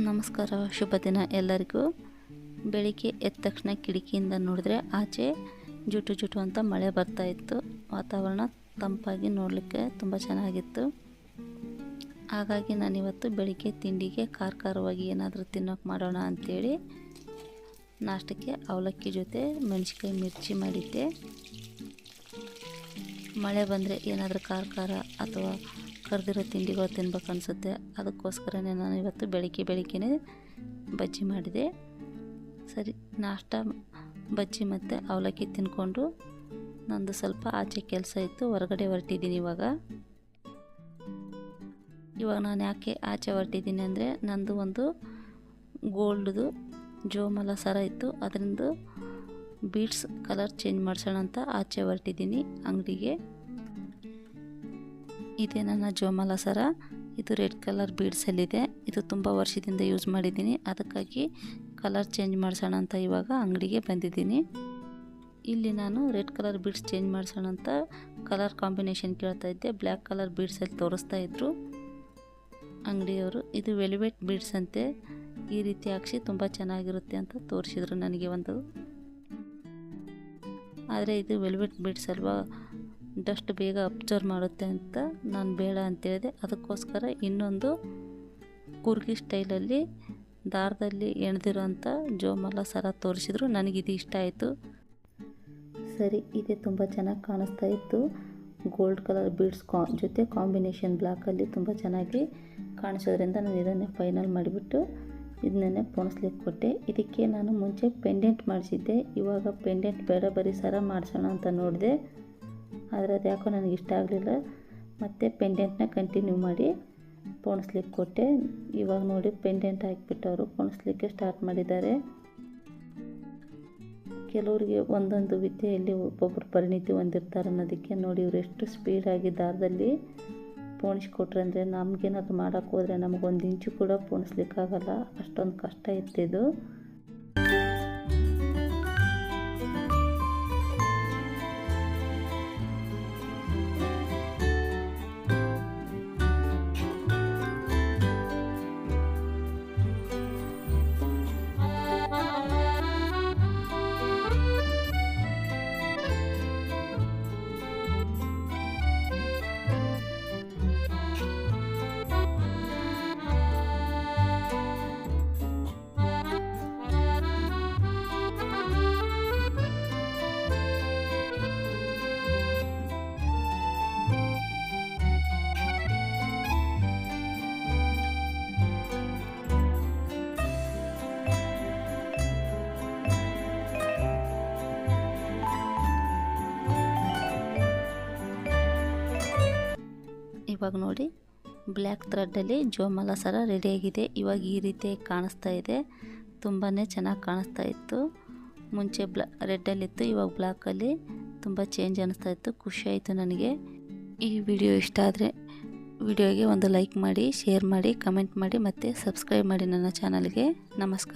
ನಮಸ್ಕಾರ, ಶುಭ ದಿನ ಎಲ್ಲರಿಗೂ. ಬೆಳಿಗ್ಗೆ ಎದ್ದ ತಕ್ಷಣ ಕಿಟಕಿಯಿಂದ ನೋಡಿದ್ರೆ ಆಚೆ ಜುಟು ಜುಟು ಅಂತ ಮಳೆ ಬರ್ತಾ ಇತ್ತು. ವಾತಾವರಣ ತಂಪಾಗಿ ನೋಡಲಿಕ್ಕೆ ತುಂಬ ಚೆನ್ನಾಗಿತ್ತು. ಹಾಗಾಗಿ ನಾನಿವತ್ತು ಬೆಳಿಗ್ಗೆ ತಿಂಡಿಗೆ ಖಾರ ಖಾರವಾಗಿ ಏನಾದರೂ ತಿನ್ನೋಕೆ ಮಾಡೋಣ ಅಂಥೇಳಿ ನಾಷ್ಟಕ್ಕೆ ಅವಲಕ್ಕಿ ಜೊತೆ ಮೆಣಸಿನ್ಕಾಯಿ ಮಿರ್ಚಿ ಮಾಡಿದ್ದೆ. ಮಳೆ ಬಂದರೆ ಏನಾದರೂ ಖಾರ ಖಾರ ಅಥವಾ ಕರೆದಿರೋ ತಿಂಡಿಗಳು ತಿನ್ಬೇಕು ಅನಿಸುತ್ತೆ. ಅದಕ್ಕೋಸ್ಕರನೇ ನಾನು ಇವತ್ತು ಬೆಳಿಗ್ಗೆ ಬೆಳಿಗ್ಗೆನೇ ಬಜ್ಜಿ ಮಾಡಿದೆ. ಸರಿ, ನಾಷ್ಟ, ಬಜ್ಜಿ ಮತ್ತು ಅವಲಕ್ಕಿ ತಿನ್ಕೊಂಡು ನಂದು ಸ್ವಲ್ಪ ಆಚೆ ಕೆಲಸ ಇತ್ತು, ಹೊರಗಡೆ ಹೊರಟಿದ್ದೀನಿ ಇವಾಗ. ಇವಾಗ ನಾನು ಯಾಕೆ ಆಚೆ ಹೊರಟಿದ್ದೀನಿ ಅಂದರೆ ನಂದು ಒಂದು ಗೋಲ್ಡ್ದು ಜೋಮಲ ಸರ ಇತ್ತು. ಅದರಿಂದ ಬೀಡ್ಸ್ ಕಲರ್ ಚೇಂಜ್ ಮಾಡಿಸೋಣ ಅಂತ ಆಚೆ ಹೊರಟಿದ್ದೀನಿ ಅಂಗಡಿಗೆ. ಇದೇ ನನ್ನ ಜೋಮಾಲ ಸರ. ಇದು ರೆಡ್ ಕಲರ್ ಬೀಡ್ಸಲ್ಲಿದೆ ಇದು ತುಂಬ ವರ್ಷದಿಂದ ಯೂಸ್ ಮಾಡಿದ್ದೀನಿ. ಅದಕ್ಕಾಗಿ ಕಲರ್ ಚೇಂಜ್ ಮಾಡಿಸೋಣ ಅಂತ ಇವಾಗ ಅಂಗಡಿಗೆ ಬಂದಿದ್ದೀನಿ. ಇಲ್ಲಿ ನಾನು ರೆಡ್ ಕಲರ್ ಬೀಡ್ಸ್ ಚೇಂಜ್ ಮಾಡಿಸೋಣ ಅಂತ ಕಲರ್ ಕಾಂಬಿನೇಷನ್ ಕೇಳ್ತಾ ಇದ್ದೆ. ಬ್ಲ್ಯಾಕ್ ಕಲರ್ ಬೀಡ್ಸಲ್ಲಿ ತೋರಿಸ್ತಾ ಇದ್ದರು ಅಂಗಡಿಯವರು, ಇದು ವೆಲ್ವೆಟ್ ಬೀಡ್ಸ್ ಅಂತೆ. ಈ ರೀತಿ ಹಾಕ್ಸಿ ತುಂಬ ಚೆನ್ನಾಗಿರುತ್ತೆ ಅಂತ ತೋರಿಸಿದ್ರು ನನಗೆ ಒಂದು. ಆದರೆ ಇದು ವೆಲ್ವೆಟ್ ಬೀಡ್ಸ್ ಅಲ್ವಾ? ಡಸ್ಟ್ ಬೇಗ ಅಬ್ಸರ್ವ್ ಮಾಡುತ್ತೆ ಅಂತ ನಾನು ಬೇಡ ಅಂತೇಳಿದೆ. ಅದಕ್ಕೋಸ್ಕರ ಇನ್ನೊಂದು ಕುರ್ಗಿ ಸ್ಟೈಲಲ್ಲಿ ದಾರದಲ್ಲಿ ಎಣ್ದಿರೋಂಥ ಜೋಮಲ ಸರ ತೋರಿಸಿದ್ರು. ನನಗಿದು ಇಷ್ಟ ಆಯಿತು. ಸರಿ, ಇದೆ ತುಂಬ ಚೆನ್ನಾಗಿ ಕಾಣಿಸ್ತಾ ಇತ್ತು. ಗೋಲ್ಡ್ ಕಲರ್ ಬೀಡ್ಸ್ ಕಾ ಜೊತೆ ಕಾಂಬಿನೇಷನ್ ಬ್ಲ್ಯಾಕಲ್ಲಿ ತುಂಬ ಚೆನ್ನಾಗಿ ಕಾಣಿಸೋದ್ರಿಂದ ನಾನು ಇದನ್ನೇ ಫೈನಲ್ ಮಾಡಿಬಿಟ್ಟು ಇದನ್ನೇ ಪೋಣಿಸ್ಲಿಕ್ಕೆ ಕೊಟ್ಟೆ. ಇದಕ್ಕೆ ನಾನು ಮುಂಚೆ ಪೆಂಡೆಂಟ್ ಮಾಡಿಸಿದ್ದೆ. ಇವಾಗ ಪೆಂಡೆಂಟ್ ಬೇಡ ಬರೀ ಸರ ಮಾಡಿಸೋಣ ಅಂತ ನೋಡಿದೆ. ಆದರೆ ಅದು ಯಾಕೋ ನನಗೆ ಇಷ್ಟ ಆಗಲಿಲ್ಲ. ಮತ್ತು ಪೆಂಡೆಂಟ್ನ ಕಂಟಿನ್ಯೂ ಮಾಡಿ ಪೋಣಿಸ್ಲಿಕ್ಕೆ ಕೊಟ್ಟೆ. ಇವಾಗ ನೋಡಿ ಪೆಂಡೆಂಟ್ ಹಾಕಿಬಿಟ್ಟು ಅವರು ಪೋಣಿಸ್ಲಿಕ್ಕೆ ಸ್ಟಾರ್ಟ್ ಮಾಡಿದ್ದಾರೆ. ಕೆಲವರಿಗೆ ಒಂದೊಂದು ವಿದ್ಯೆಯಲ್ಲಿ ಒಬ್ಬೊಬ್ಬರು ಪರಿಣಿತಿ ಹೊಂದಿರ್ತಾರೆ ಅನ್ನೋದಕ್ಕೆ ನೋಡಿ ಇವರು ಎಷ್ಟು ಸ್ಪೀಡಾಗಿ ದಾರದಲ್ಲಿ ಪೋಣಿಸ್ಕೊಟ್ರೆ ಅಂದರೆ ನಮಗೇನಾದ್ರು ಮಾಡೋಕ್ಕೆ ಹೋದರೆ ನಮಗೊಂದು ಇಂಚು ಕೂಡ ಪೋಣಿಸ್ಲಿಕ್ಕಾಗಲ್ಲ. ಅಷ್ಟೊಂದು ಕಷ್ಟ ಇರ್ತಿದ್ದು ಇವಾಗ ನೋಡಿ, ಬ್ಲ್ಯಾಕ್ ಥ್ರೆಡ್ಡಲ್ಲಿ ಜೋಮಲ ಸರ ರೆಡಿಯಾಗಿದೆ. ಇವಾಗ ಈ ರೀತಿ ಕಾಣಿಸ್ತಾ ಇದೆ. ತುಂಬಾ ಚೆನ್ನಾಗಿ ಕಾಣಿಸ್ತಾ ಇತ್ತು. ಮುಂಚೆ ಬ್ಲಾ ರೆಡ್ಡಲ್ಲಿತ್ತು ಇವಾಗ ಬ್ಲ್ಯಾಕಲ್ಲಿ ತುಂಬ ಚೇಂಜ್ ಅನ್ನಿಸ್ತಾ ಇತ್ತು. ಖುಷಿ ಆಯಿತು ನನಗೆ. ಈ ವಿಡಿಯೋ ಇಷ್ಟ ಆದರೆ ವಿಡಿಯೋಗೆ ಒಂದು ಲೈಕ್ ಮಾಡಿ, ಶೇರ್ ಮಾಡಿ, ಕಮೆಂಟ್ ಮಾಡಿ ಮತ್ತು ಸಬ್ಸ್ಕ್ರೈಬ್ ಮಾಡಿ ನನ್ನ ಚಾನಲ್ಗೆ. ನಮಸ್ಕಾರ.